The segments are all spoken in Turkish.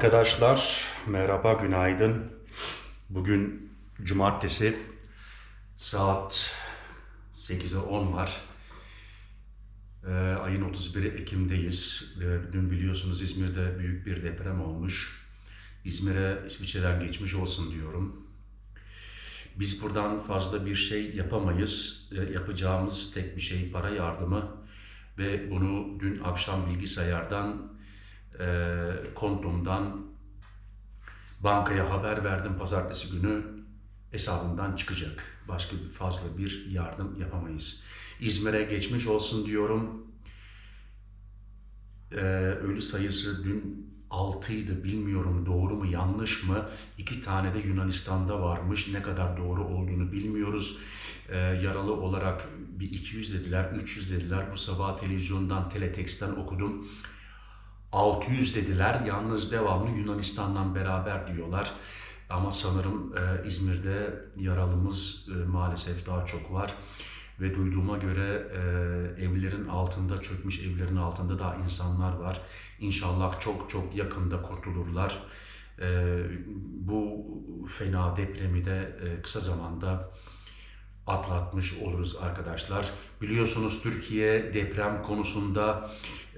Arkadaşlar merhaba günaydın. Bugün cumartesi saat 8'e 10 var. Ee, ayın 31 Ekim'deyiz. Ee, dün biliyorsunuz İzmir'de büyük bir deprem olmuş. İzmir'e İsviçre'den geçmiş olsun diyorum. Biz buradan fazla bir şey yapamayız. Ee, yapacağımız tek bir şey para yardımı ve bunu dün akşam bilgisayardan e, kontumdan bankaya haber verdim pazartesi günü hesabından çıkacak. Başka bir fazla bir yardım yapamayız. İzmir'e geçmiş olsun diyorum. Ee, ölü sayısı dün 6'ydı bilmiyorum doğru mu yanlış mı. İki tane de Yunanistan'da varmış. Ne kadar doğru olduğunu bilmiyoruz. Ee, yaralı olarak bir 200 dediler, 300 dediler. Bu sabah televizyondan, teletext'ten okudum. 600 dediler. Yalnız devamlı Yunanistan'dan beraber diyorlar. Ama sanırım e, İzmir'de yaralımız e, maalesef daha çok var. Ve duyduğuma göre e, evlerin altında, çökmüş evlerin altında daha insanlar var. İnşallah çok çok yakında kurtulurlar. E, bu fena depremi de e, kısa zamanda atlatmış oluruz arkadaşlar. Biliyorsunuz Türkiye deprem konusunda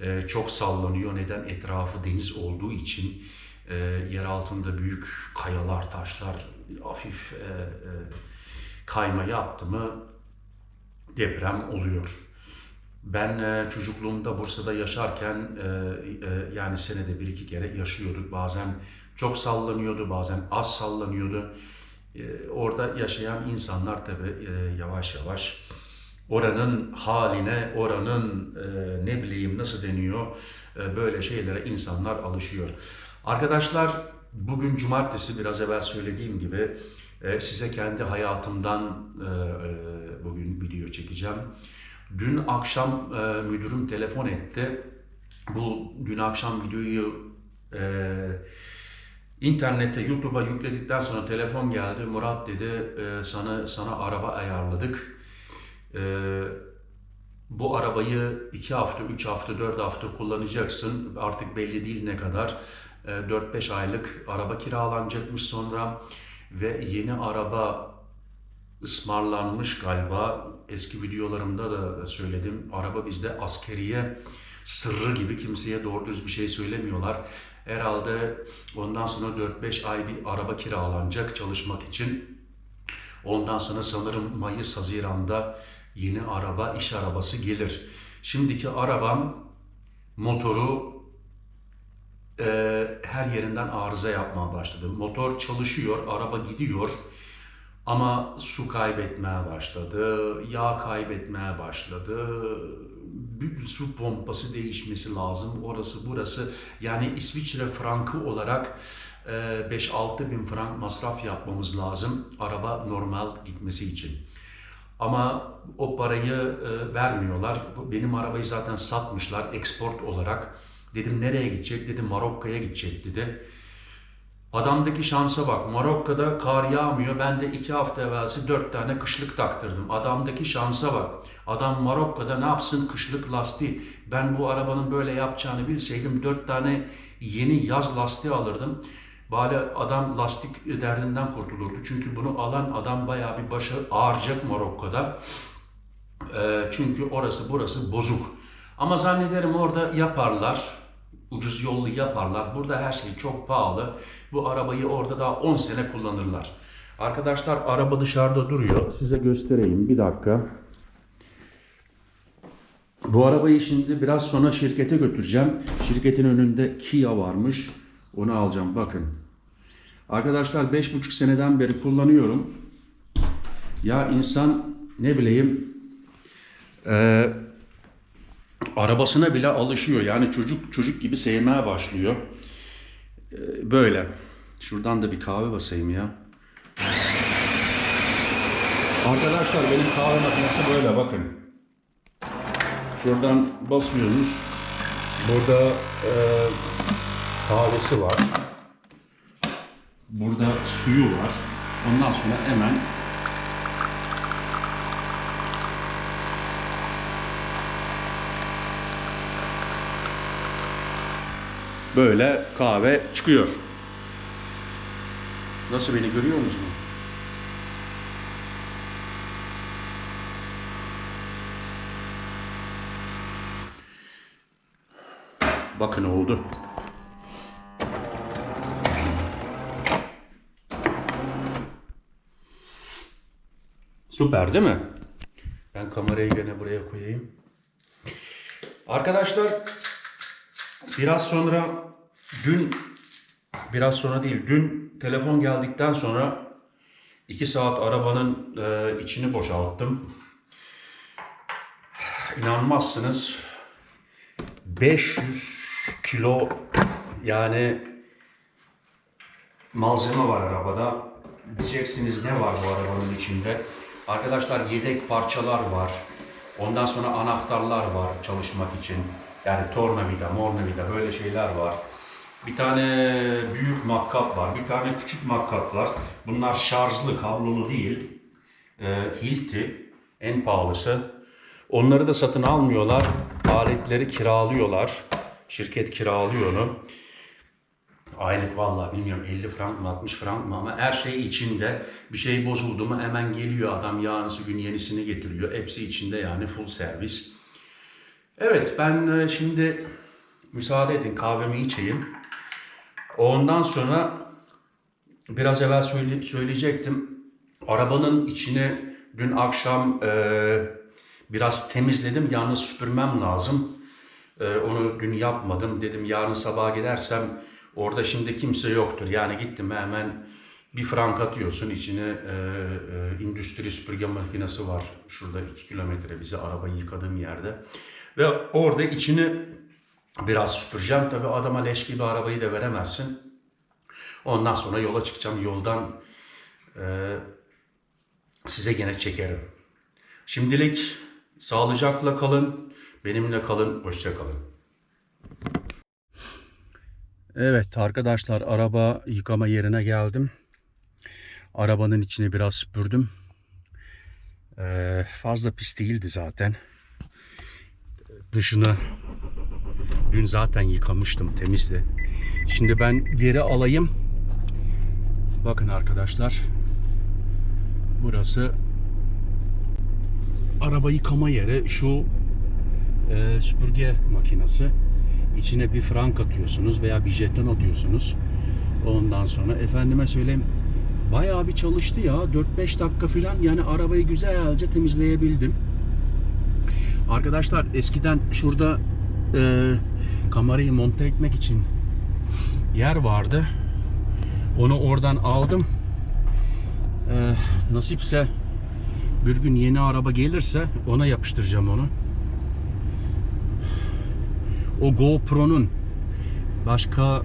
e, çok sallanıyor. Neden? Etrafı deniz olduğu için e, yer altında büyük kayalar, taşlar hafif e, e, kayma yaptı mı deprem oluyor. Ben e, çocukluğumda Bursa'da yaşarken e, e, yani senede bir iki kere yaşıyorduk. Bazen çok sallanıyordu, bazen az sallanıyordu. E, orada yaşayan insanlar tabii e, yavaş yavaş oranın haline, oranın e, ne bileyim nasıl deniyor e, böyle şeylere insanlar alışıyor. Arkadaşlar bugün cumartesi biraz evvel söylediğim gibi e, size kendi hayatımdan e, e, bugün video çekeceğim. Dün akşam e, müdürüm telefon etti. Bu dün akşam videoyu e, internette YouTube'a yükledikten sonra telefon geldi. Murat dedi e, sana sana araba ayarladık. Ee, bu arabayı 2 hafta, 3 hafta, 4 hafta kullanacaksın. Artık belli değil ne kadar. Ee, 4-5 aylık araba kiralanacakmış sonra ve yeni araba ısmarlanmış galiba. Eski videolarımda da söyledim. Araba bizde askeriye sırrı gibi kimseye doğru düz bir şey söylemiyorlar. Herhalde ondan sonra 4-5 ay bir araba kiralanacak çalışmak için. Ondan sonra sanırım Mayıs, Haziran'da yeni araba, iş arabası gelir. Şimdiki arabam motoru e, her yerinden arıza yapmaya başladı. Motor çalışıyor, araba gidiyor ama su kaybetmeye başladı, yağ kaybetmeye başladı. Bir su pompası değişmesi lazım, orası burası. Yani İsviçre frankı olarak 5-6 bin frank masraf yapmamız lazım araba normal gitmesi için. Ama o parayı e, vermiyorlar. Benim arabayı zaten satmışlar export olarak. Dedim nereye gidecek? Dedi Marokka'ya gidecek dedi. Adamdaki şansa bak. Marokka'da kar yağmıyor. Ben de iki hafta evvelsi dört tane kışlık taktırdım. Adamdaki şansa bak. Adam Marokka'da ne yapsın kışlık lastiği. Ben bu arabanın böyle yapacağını bilseydim dört tane yeni yaz lastiği alırdım. Bari adam lastik derdinden kurtulurdu. Çünkü bunu alan adam bayağı bir başı ağıracak Marokko'da. E, çünkü orası burası bozuk. Ama zannederim orada yaparlar. Ucuz yollu yaparlar. Burada her şey çok pahalı. Bu arabayı orada daha 10 sene kullanırlar. Arkadaşlar araba dışarıda duruyor. Size göstereyim bir dakika. Bu arabayı şimdi biraz sonra şirkete götüreceğim. Şirketin önünde Kia varmış. Onu alacağım bakın. Arkadaşlar 5,5 seneden beri kullanıyorum. Ya insan ne bileyim e, arabasına bile alışıyor. Yani çocuk çocuk gibi sevmeye başlıyor. E, böyle. Şuradan da bir kahve basayım ya. Arkadaşlar benim kahve makinesi böyle bakın. Şuradan basıyoruz. Burada e, kahvesi var. Burada suyu var. Ondan sonra hemen böyle kahve çıkıyor. Nasıl beni görüyor musunuz? Bakın oldu. Süper değil mi? Ben kamerayı gene buraya koyayım. Arkadaşlar biraz sonra dün biraz sonra değil dün telefon geldikten sonra 2 saat arabanın e, içini boşalttım. İnanmazsınız 500 kilo yani malzeme var arabada. Diyeceksiniz ne var bu arabanın içinde? Arkadaşlar yedek parçalar var. Ondan sonra anahtarlar var çalışmak için. Yani tornavida, mornavida böyle şeyler var. Bir tane büyük makkap var. Bir tane küçük makkap var. Bunlar şarjlı, kablolu değil. Ee, Hilti en pahalısı. Onları da satın almıyorlar. Aletleri kiralıyorlar. Şirket kiralıyor onu. Aylık vallahi bilmiyorum 50 frank mı 60 frank mı ama her şey içinde. Bir şey bozuldu mu hemen geliyor adam yarınsı gün yenisini getiriyor. Hepsi içinde yani full servis. Evet ben e, şimdi müsaade edin kahvemi içeyim. Ondan sonra biraz evvel söyle- söyleyecektim. Arabanın içini dün akşam e, biraz temizledim. Yalnız süpürmem lazım. E, onu dün yapmadım. Dedim yarın sabah gidersem orada şimdi kimse yoktur. Yani gittim hemen bir frank atıyorsun. içine e, e, endüstri süpürge makinesi var. Şurada 2 kilometre bize arabayı yıkadığım yerde. Ve orada içini biraz süpüreceğim. Tabi adama leş gibi arabayı da veremezsin. Ondan sonra yola çıkacağım. Yoldan e, size gene çekerim. Şimdilik sağlıcakla kalın. Benimle kalın. Hoşça kalın. Evet arkadaşlar araba yıkama yerine geldim. Arabanın içini biraz süpürdüm. Ee, fazla pis değildi zaten. Dışını dün zaten yıkamıştım temizdi. Şimdi ben geri alayım. Bakın arkadaşlar. Burası araba yıkama yeri. Şu e, süpürge makinesi. İçine bir frank atıyorsunuz veya bir jeton atıyorsunuz. Ondan sonra efendime söyleyeyim bayağı bir çalıştı ya. 4-5 dakika falan yani arabayı güzelce temizleyebildim. Arkadaşlar eskiden şurada e, kamerayı monte etmek için yer vardı. Onu oradan aldım. E, nasipse bir gün yeni araba gelirse ona yapıştıracağım onu. O GoPro'nun başka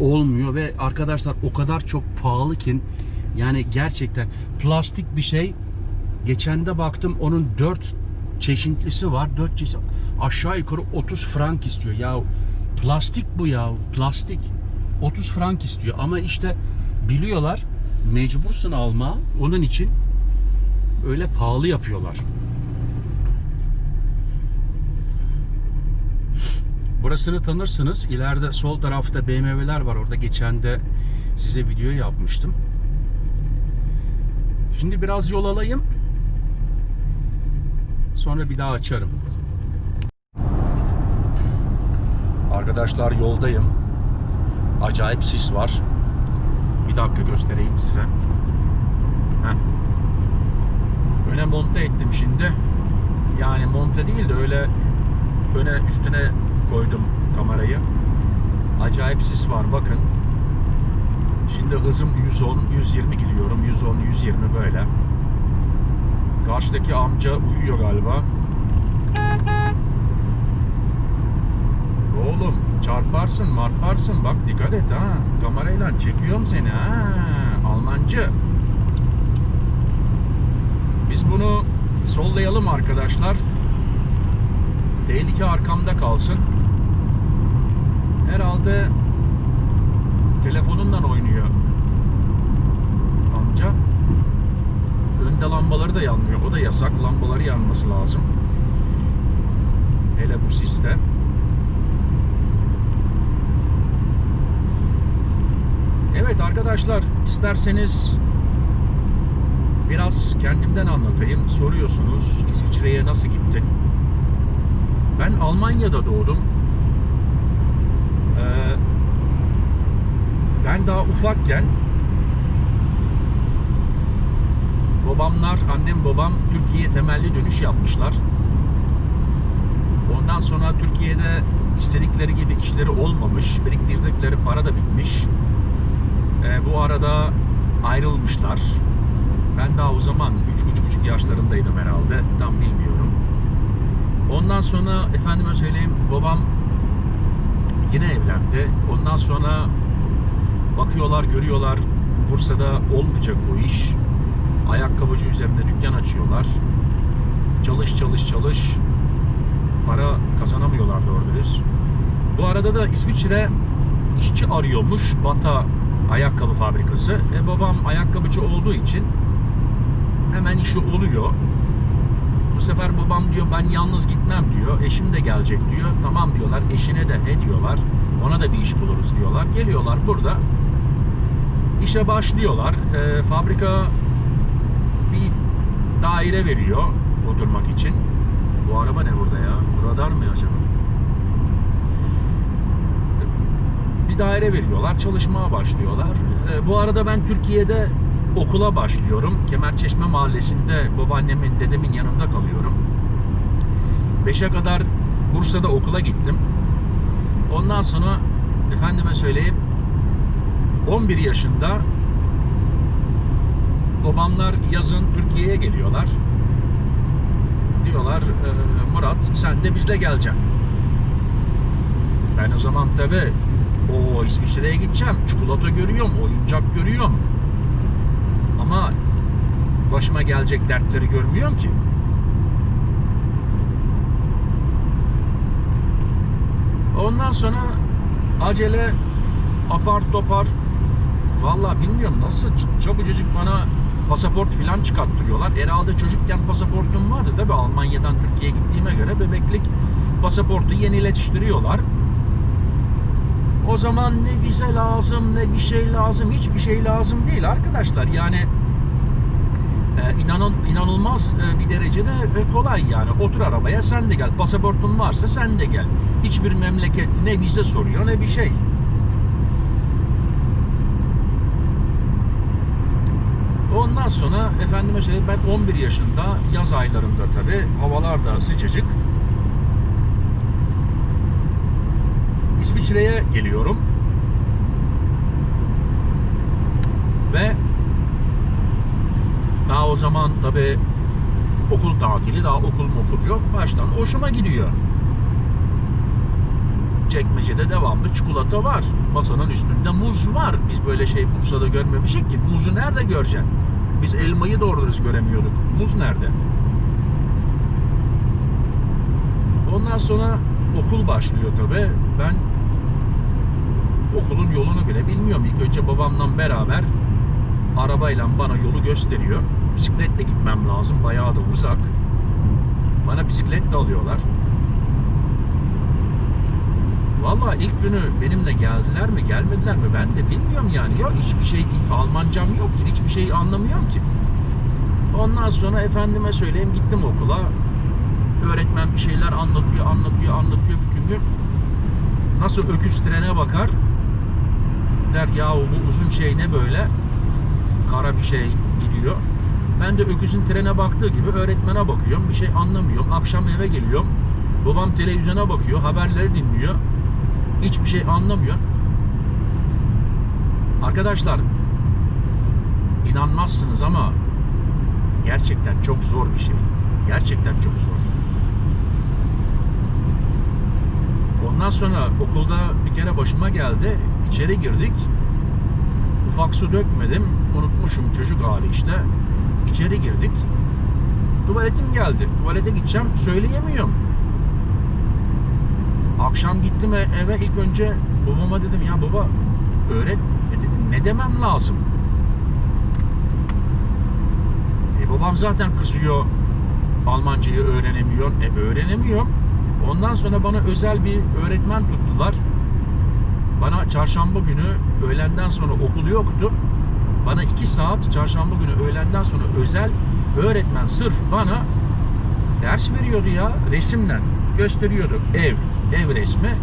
olmuyor ve arkadaşlar o kadar çok pahalı ki yani gerçekten plastik bir şey. Geçen de baktım onun 4 çeşitlisi var 4 çeşit. Aşağı yukarı 30 frank istiyor. Ya plastik bu ya plastik. 30 frank istiyor. Ama işte biliyorlar mecbursun alma. Onun için öyle pahalı yapıyorlar. Burasını tanırsınız. İleride sol tarafta BMW'ler var. Orada geçen de size video yapmıştım. Şimdi biraz yol alayım. Sonra bir daha açarım. Arkadaşlar yoldayım. Acayip sis var. Bir dakika göstereyim size. Heh. Öne monte ettim şimdi. Yani monte değil de öyle öne üstüne koydum kamerayı. Acayip sis var bakın. Şimdi hızım 110, 120 gidiyorum. 110, 120 böyle. Karşıdaki amca uyuyor galiba. Oğlum çarparsın marparsın bak dikkat et ha. Kamerayla çekiyorum seni ha. Almancı. Biz bunu sollayalım arkadaşlar. Tehlike arkamda kalsın. Herhalde telefonunla oynuyor amca. Önde lambaları da yanmıyor. O da yasak. Lambaları yanması lazım. Hele bu siste. Evet arkadaşlar isterseniz biraz kendimden anlatayım. Soruyorsunuz İsviçre'ye nasıl gittin? Ben Almanya'da doğdum. Ee, ben daha ufakken babamlar, annem babam Türkiye'ye temelli dönüş yapmışlar. Ondan sonra Türkiye'de istedikleri gibi işleri olmamış, biriktirdikleri para da bitmiş. Ee, bu arada ayrılmışlar. Ben daha o zaman 3-3,5 yaşlarındaydım herhalde. Tam bilmiyorum. Ondan sonra efendime söyleyeyim babam yine evlendi. Ondan sonra bakıyorlar, görüyorlar Bursa'da olmayacak bu iş. Ayakkabıcı üzerinde dükkan açıyorlar. Çalış çalış çalış. Para kazanamıyorlar doğru dürüst. Bu arada da İsviçre işçi arıyormuş Bata ayakkabı fabrikası. E, babam ayakkabıcı olduğu için hemen işi oluyor. Bu sefer babam diyor ben yalnız gitmem diyor. Eşim de gelecek diyor. Tamam diyorlar. Eşine de he diyorlar. Ona da bir iş buluruz diyorlar. Geliyorlar burada. işe başlıyorlar. E, fabrika bir daire veriyor oturmak için. Bu araba ne burada ya? Radar mı acaba? Bir daire veriyorlar. Çalışmaya başlıyorlar. E, bu arada ben Türkiye'de okula başlıyorum. Kemerçeşme mahallesinde babaannemin, dedemin yanında kalıyorum. 5'e kadar Bursa'da okula gittim. Ondan sonra efendime söyleyeyim 11 yaşında babamlar yazın Türkiye'ye geliyorlar. Diyorlar "E, Murat sen de bizle geleceksin. Ben o zaman tabi o İsviçre'ye gideceğim. Çikolata görüyorum, oyuncak görüyorum. Ama başıma gelecek dertleri görmüyorum ki. Ondan sonra acele apar topar Vallahi bilmiyorum nasıl ç- çabucacık bana pasaport filan çıkarttırıyorlar. Herhalde çocukken pasaportum vardı tabi Almanya'dan Türkiye'ye gittiğime göre bebeklik pasaportu yeniletiştiriyorlar. O zaman ne vize lazım ne bir şey lazım hiçbir şey lazım değil arkadaşlar yani e, inanıl, inanılmaz bir derecede e, kolay yani otur arabaya sen de gel pasaportun varsa sen de gel hiçbir memleket ne vize soruyor ne bir şey Ondan sonra efendime söyleyeyim ben 11 yaşında yaz aylarında tabi havalar da sıcacık. İsviçre'ye geliyorum. Ve o zaman tabi okul tatili daha okul mokul yok. Baştan hoşuma gidiyor. Çekmecede devamlı çikolata var. Masanın üstünde muz var. Biz böyle şey Bursa'da görmemişik ki. Muzu nerede göreceksin? Biz elmayı doğru göremiyorduk. Muz nerede? Ondan sonra okul başlıyor tabi. Ben okulun yolunu bile bilmiyorum. İlk önce babamla beraber arabayla bana yolu gösteriyor. Bisikletle gitmem lazım. Bayağı da uzak. Bana bisiklet de alıyorlar. Valla ilk günü benimle geldiler mi gelmediler mi ben de bilmiyorum yani. Yok hiçbir şey Almancam yok ki hiçbir şey anlamıyorum ki. Ondan sonra efendime söyleyeyim gittim okula. Öğretmen bir şeyler anlatıyor anlatıyor anlatıyor bütün gün. Nasıl öküz trene bakar. Der yahu bu uzun şey ne böyle. Kara bir şey gidiyor. Ben de öküzün trene baktığı gibi öğretmene bakıyorum. Bir şey anlamıyorum. Akşam eve geliyorum. Babam televizyona bakıyor. Haberleri dinliyor. Hiçbir şey anlamıyor. Arkadaşlar inanmazsınız ama gerçekten çok zor bir şey. Gerçekten çok zor. Ondan sonra okulda bir kere başıma geldi. İçeri girdik. Ufak su dökmedim. Unutmuşum çocuk hali işte. İçeri girdik. Tuvaletim geldi. Tuvalete gideceğim. Söyleyemiyorum. Akşam gittim e- eve ilk önce babama dedim ya baba öğret ne demem lazım. E babam zaten kızıyor Almancayı öğrenemiyor. E öğrenemiyorum. Ondan sonra bana özel bir öğretmen tuttular. Bana çarşamba günü öğlenden sonra okul yoktu. Bana iki saat çarşamba günü öğlenden sonra özel öğretmen sırf bana ders veriyordu ya resimden gösteriyordu. Ev ev resmi.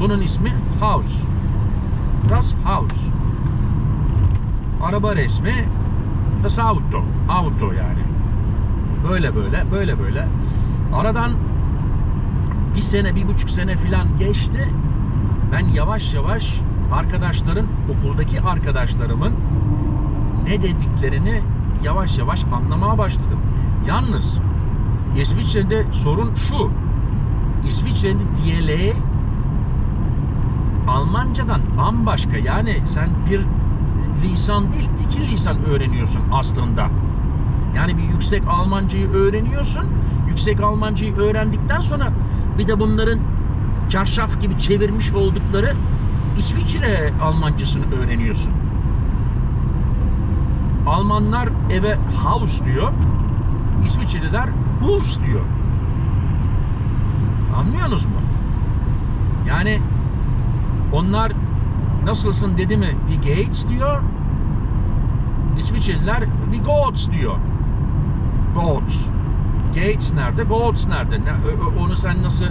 Bunun ismi house. Das house. Araba resmi. Das auto. Auto yani. Böyle böyle böyle böyle. Aradan bir sene bir buçuk sene filan geçti. Ben yavaş yavaş arkadaşların okuldaki arkadaşlarımın ne dediklerini yavaş yavaş anlamaya başladım. Yalnız İsviçre'de sorun şu. İsviçre'de diyaleği Almancadan bambaşka. Yani sen bir lisan değil iki lisan öğreniyorsun aslında. Yani bir yüksek Almancayı öğreniyorsun. Yüksek Almancayı öğrendikten sonra bir de bunların çarşaf gibi çevirmiş oldukları İsviçre Almancasını öğreniyorsun. Almanlar eve house diyor. İsviçreliler Hus diyor. Anlıyorsunuz mu? Yani onlar nasılsın dedi mi bir Gates diyor. İsviçreliler bir Goats diyor. Goats. Gates nerede? Goats nerede? Onu sen nasıl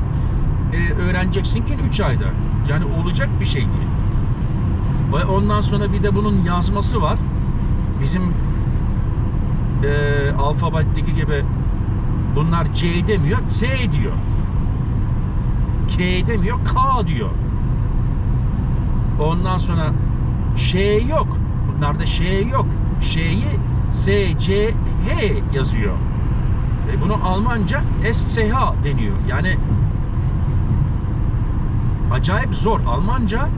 e, öğreneceksin ki 3 ayda? Yani olacak bir şey değil. Ve ondan sonra bir de bunun yazması var. Bizim e, alfabetteki gibi bunlar C demiyor, C diyor. K demiyor, K diyor. Ondan sonra Ş yok. Bunlarda Ş yok. Ş'yi S, C, H yazıyor. E, bunu Almanca SCH deniyor. Yani acayip zor. Almanca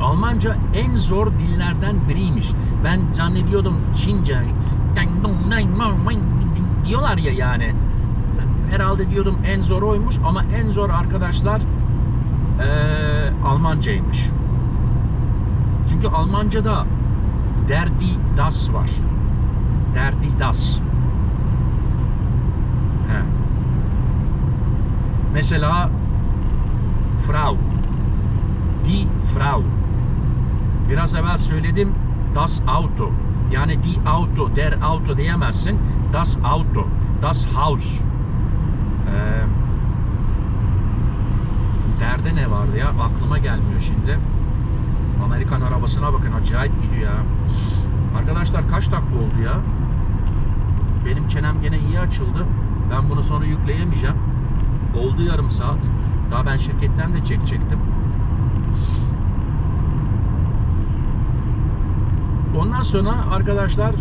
Almanca en zor dillerden biriymiş. Ben zannediyordum Çince diyorlar ya yani. Herhalde diyordum en zor oymuş ama en zor arkadaşlar eee Almancaymış. Çünkü Almanca'da derdi das var. Derdi das. He. Mesela Frau. Die Frau. Biraz evvel söyledim das Auto. Yani die Auto, der Auto diyemezsin. Das Auto, das Haus. Ee, derde ne vardı ya? Aklıma gelmiyor şimdi. Amerikan arabasına bakın acayip gidiyor ya. Arkadaşlar kaç dakika oldu ya? Benim çenem gene iyi açıldı. Ben bunu sonra yükleyemeyeceğim. Oldu yarım saat. Daha ben şirketten de çekecektim. Ondan sonra arkadaşlar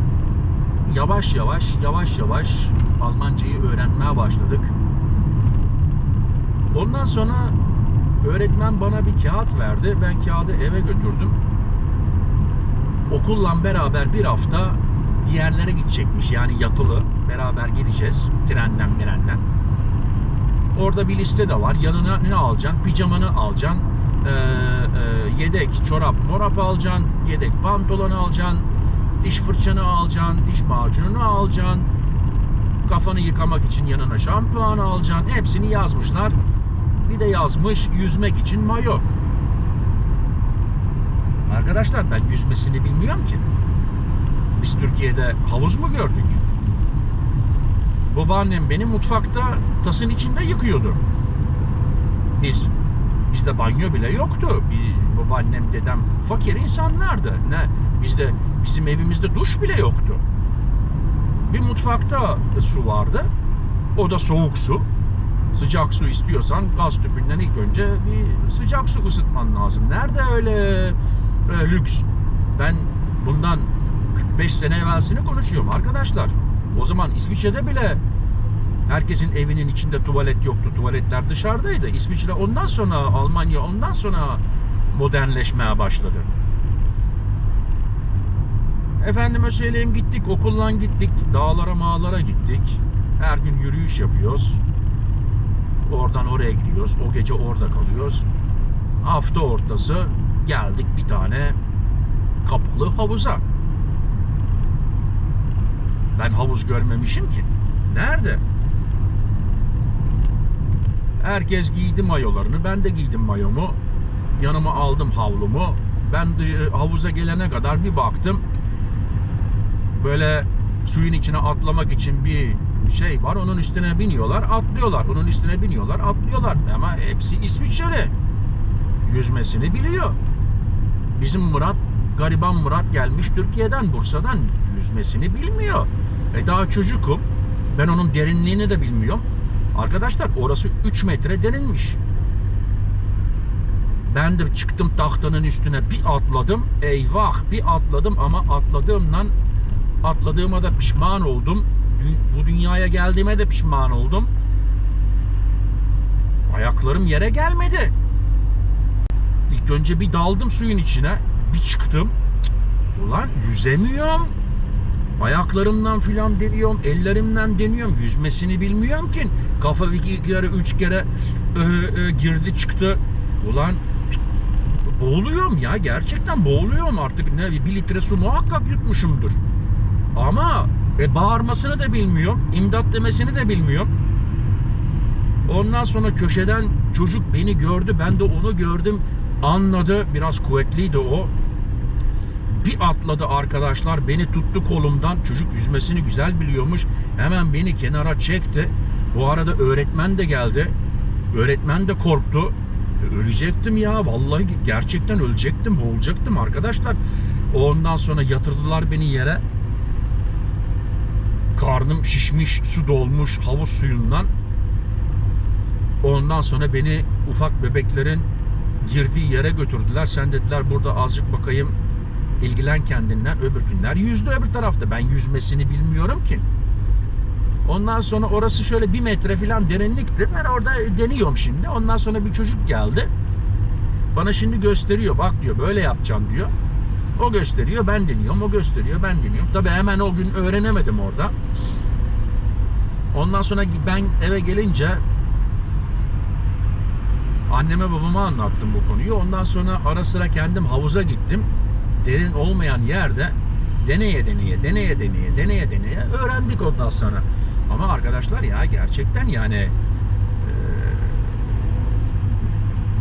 yavaş yavaş yavaş yavaş Almancayı öğrenmeye başladık. Ondan sonra öğretmen bana bir kağıt verdi. Ben kağıdı eve götürdüm. Okulla beraber bir hafta bir yerlere gidecekmiş. Yani yatılı. Beraber gideceğiz. Trenden mirenden. Orada bir liste de var. Yanına ne alacaksın? Pijamanı alacaksın. Ee, e, yedek çorap morap alacaksın. Yedek pantolon alacaksın. Diş fırçanı alacaksın. Diş macununu alacaksın. Kafanı yıkamak için yanına şampuan alacaksın. Hepsini yazmışlar. Bir de yazmış yüzmek için mayo. Arkadaşlar ben yüzmesini bilmiyorum ki. Biz Türkiye'de havuz mu gördük? Babaannem beni mutfakta tasın içinde yıkıyordu. Biz bizde banyo bile yoktu. Bir babaannem, dedem fakir insanlardı. Ne bizde bizim evimizde duş bile yoktu. Bir mutfakta su vardı. O da soğuk su. Sıcak su istiyorsan gaz tüpünden ilk önce bir sıcak su ısıtman lazım. Nerede öyle e, lüks? Ben bundan 45 sene evvelsini konuşuyorum arkadaşlar. O zaman İsviçre'de bile herkesin evinin içinde tuvalet yoktu. Tuvaletler dışarıdaydı. İsviçre ondan sonra Almanya ondan sonra modernleşmeye başladı. Efendime söyleyeyim gittik okuldan gittik. Dağlara mağlara gittik. Her gün yürüyüş yapıyoruz. Oradan oraya gidiyoruz. O gece orada kalıyoruz. Hafta ortası geldik bir tane kapalı havuza. Ben havuz görmemişim ki. Nerede? Herkes giydi mayolarını. Ben de giydim mayomu. yanıma aldım havlumu. Ben de- havuza gelene kadar bir baktım. Böyle suyun içine atlamak için bir şey var. Onun üstüne biniyorlar, atlıyorlar. Onun üstüne biniyorlar, atlıyorlar. Ama hepsi İsviçreli. Yüzmesini biliyor. Bizim Murat, gariban Murat gelmiş Türkiye'den, Bursa'dan yüzmesini bilmiyor. E daha çocukum. Ben onun derinliğini de bilmiyorum. Arkadaşlar orası 3 metre derinmiş. Ben de çıktım tahtanın üstüne bir atladım. Eyvah bir atladım ama atladığımdan atladığıma da pişman oldum. Bu dünyaya geldiğime de pişman oldum. Ayaklarım yere gelmedi. İlk önce bir daldım suyun içine. Bir çıktım. Ulan yüzemiyorum. Ayaklarımdan filan deniyorum, ellerimden deniyorum. Yüzmesini bilmiyorum ki. Kafa iki kere, üç kere e, e, girdi çıktı. Ulan boğuluyorum ya. Gerçekten boğuluyorum artık. Ne bir litre su muhakkak yutmuşumdur. Ama e, bağırmasını da bilmiyorum. imdat demesini de bilmiyorum. Ondan sonra köşeden çocuk beni gördü. Ben de onu gördüm. Anladı. Biraz kuvvetliydi o. Bir atladı arkadaşlar. Beni tuttu kolumdan. Çocuk yüzmesini güzel biliyormuş. Hemen beni kenara çekti. Bu arada öğretmen de geldi. Öğretmen de korktu. E, Ölecektim ya. Vallahi gerçekten ölecektim. Boğulacaktım arkadaşlar. Ondan sonra yatırdılar beni yere. Karnım şişmiş, su dolmuş havuz suyundan. Ondan sonra beni ufak bebeklerin girdiği yere götürdüler. Sen dediler burada azıcık bakayım ilgilen kendinden. Öbür günler yüzdü öbür tarafta. Ben yüzmesini bilmiyorum ki. Ondan sonra orası şöyle bir metre falan derinlikti. Ben orada deniyorum şimdi. Ondan sonra bir çocuk geldi. Bana şimdi gösteriyor. Bak diyor böyle yapacaksın diyor. O gösteriyor ben deniyorum. O gösteriyor ben deniyorum. Tabii hemen o gün öğrenemedim orada. Ondan sonra ben eve gelince anneme babama anlattım bu konuyu. Ondan sonra ara sıra kendim havuza gittim. Derin olmayan yerde deneye deneye, deneye deneye, deneye deneye öğrendik ondan sonra. Ama arkadaşlar ya gerçekten yani eee,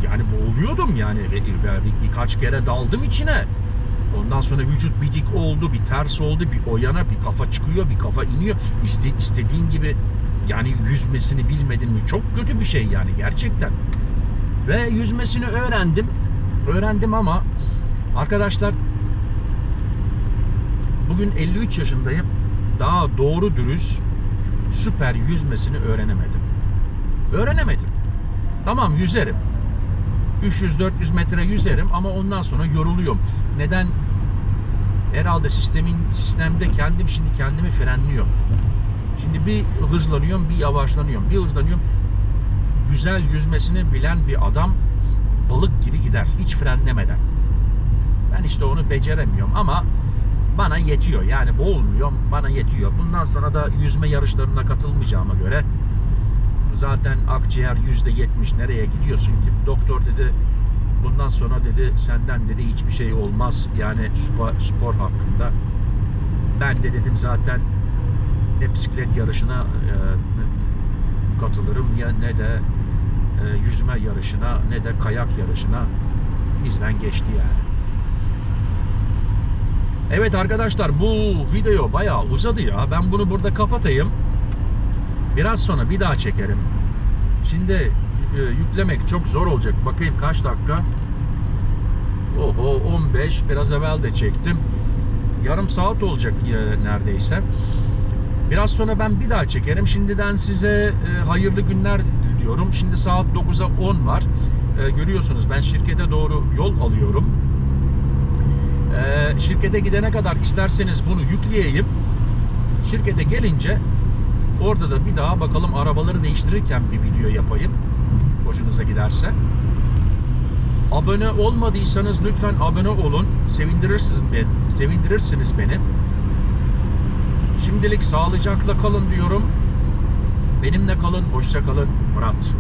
yani boğuluyordum yani Ve bir- birkaç kere daldım içine. Ondan sonra vücut bir dik oldu, bir ters oldu, bir o yana, bir kafa çıkıyor, bir kafa iniyor. İste, istediğin gibi yani yüzmesini bilmedin mi çok kötü bir şey yani gerçekten. Ve yüzmesini öğrendim. Öğrendim ama arkadaşlar bugün 53 yaşındayım. Daha doğru dürüst süper yüzmesini öğrenemedim. Öğrenemedim. Tamam yüzerim. 300-400 metre yüzerim ama ondan sonra yoruluyorum. Neden? Herhalde sistemin sistemde kendim şimdi kendimi frenliyorum. Şimdi bir hızlanıyorum, bir yavaşlanıyorum, bir hızlanıyorum. Güzel yüzmesini bilen bir adam balık gibi gider hiç frenlemeden. Ben işte onu beceremiyorum ama bana yetiyor. Yani boğulmuyorum, bana yetiyor. Bundan sonra da yüzme yarışlarına katılmayacağıma göre zaten akciğer yüzde yetmiş nereye gidiyorsun ki? Doktor dedi bundan sonra dedi senden dedi hiçbir şey olmaz yani spor, spor hakkında. Ben de dedim zaten ne bisiklet yarışına e, katılırım ya ne de e, yüzme yarışına ne de kayak yarışına bizden geçti yani. Evet arkadaşlar bu video bayağı uzadı ya. Ben bunu burada kapatayım. Biraz sonra bir daha çekerim. Şimdi e, yüklemek çok zor olacak. Bakayım kaç dakika. Oho 15. Biraz evvel de çektim. Yarım saat olacak e, neredeyse. Biraz sonra ben bir daha çekerim. Şimdiden size e, hayırlı günler diliyorum. Şimdi saat 9'a 10 var. E, görüyorsunuz ben şirkete doğru yol alıyorum. E, şirkete gidene kadar isterseniz bunu yükleyeyim. Şirkete gelince orada da bir daha bakalım arabaları değiştirirken bir video yapayım. Hoşunuza giderse. Abone olmadıysanız lütfen abone olun. Sevindirirsiniz beni. Sevindirirsiniz beni. Şimdilik sağlıcakla kalın diyorum. Benimle kalın, hoşça kalın. Murat.